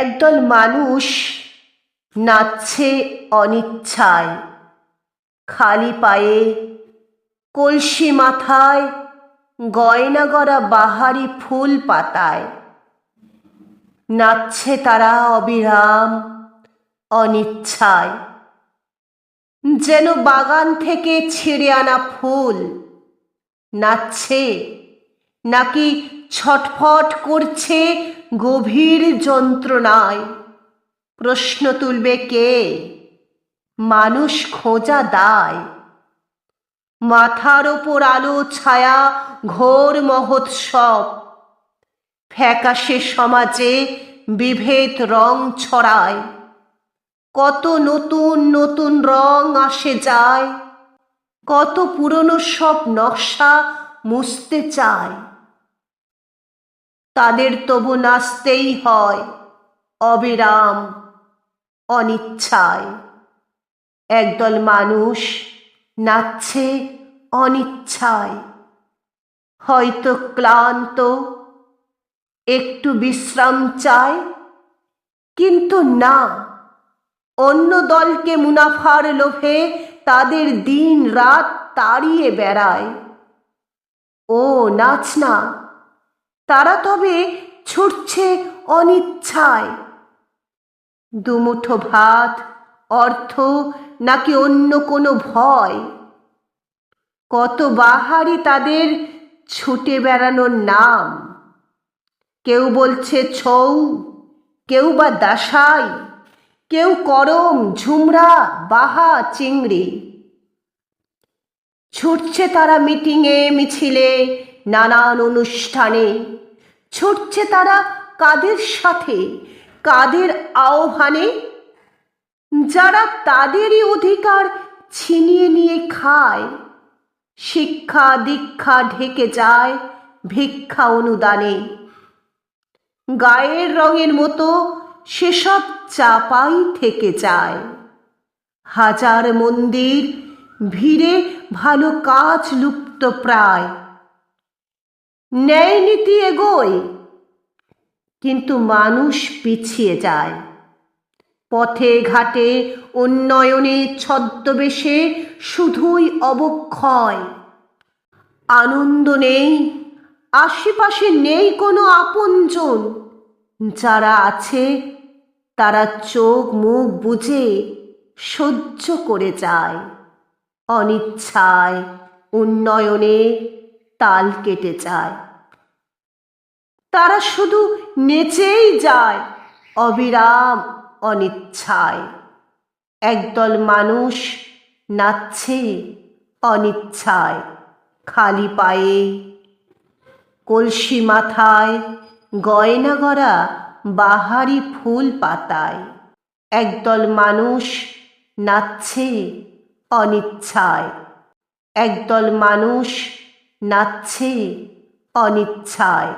একদল মানুষ নাচছে অনিচ্ছায়। খালি পায়ে, কলসি মাথায়, গয়না গড়া বাহারি ফুল পাতায়। নাচছে তারা অবিরাম অনিচ্ছায়। যেন বাগান থেকে ছিঁড়ে আনা ফুল। নাচছে, নাকি ছটফট করছে গভীর যন্ত্রণায় প্রশ্ন তুলবে কে? মানুষ খোঁজা দায়। মাথার ওপর আলো ছায়া ঘোর মহোৎসব। ফ্যাকাশে সমাজে বিভেদ রং ছড়ায়। কত নতুন নতুন রং আসে যায়। কত পুরনো সব নকশা মুছতে চায়। তাদের তবু নাচতেই হয়। অবিরাম অনিচ্ছায়। একদল মানুষ নাচছে অনিচ্ছায়। হয়তো ক্লান্ত, একটু বিশ্রাম চায়, কিন্তু না। অন্য দলকে মুনাফার লোভে তাদের দিন রাত তাড়িয়ে বেড়ায়। ও, নাচ না। তারা তবে ছুটছে অনিচ্ছায়। দুমুঠো ভাত, অর্থ, নাকি অন্য কোনো ভয়? কত বাহারি তাদের ছুটে বেড়ানোর নাম? কেউ বলছে ছৌ, কেউ বা দাসাই, কেউ করম, ঝুমরা, বাহা, চিংড়ি। ছুটছে তারা মিটিংয়ে, মিছিলে নানান অনুষ্ঠানে ছুটছে তারা কাদের সাথে, কাদের আহ্বানে? যারা তাদেরই অধিকার ছিনিয়ে নিয়ে খায়, শিক্ষা দীক্ষা ঢেকে যায় ভিক্ষা অনুদানে। গায়ের রঙের মতো সেসব চাপাই থেকে যায়। হাজার মন্দির ভিড়ে ভালো কাজ লুপ্ত প্রায়। ন্যায় নীতি এগোয়, কিন্তু মানুষ পিছিয়ে যায়। পথে ঘাটে উন্নয়নে ছদ্মবেশে শুধুই অবক্ষয়। আনন্দ নেই, আশেপাশে নেই কোনো আপনজন। যারা আছে, তারা চোখ মুখ বুঝে সহ্য করে যায়। অনিচ্ছায় উন্নয়নে তাল কেটে যায়। তারা শুধু নেচেই যায়, অবিরাম অনিচ্ছায়। একদল মানুষ নাচছে অনিচ্ছায়, খালি পায়ে কলসি মাথায়, গয়না গড়া বাহারি ফুল পাতায়। একদল মানুষ নাচছে অনিচ্ছায়, একদল মানুষ নাচছে অনিচ্ছায়।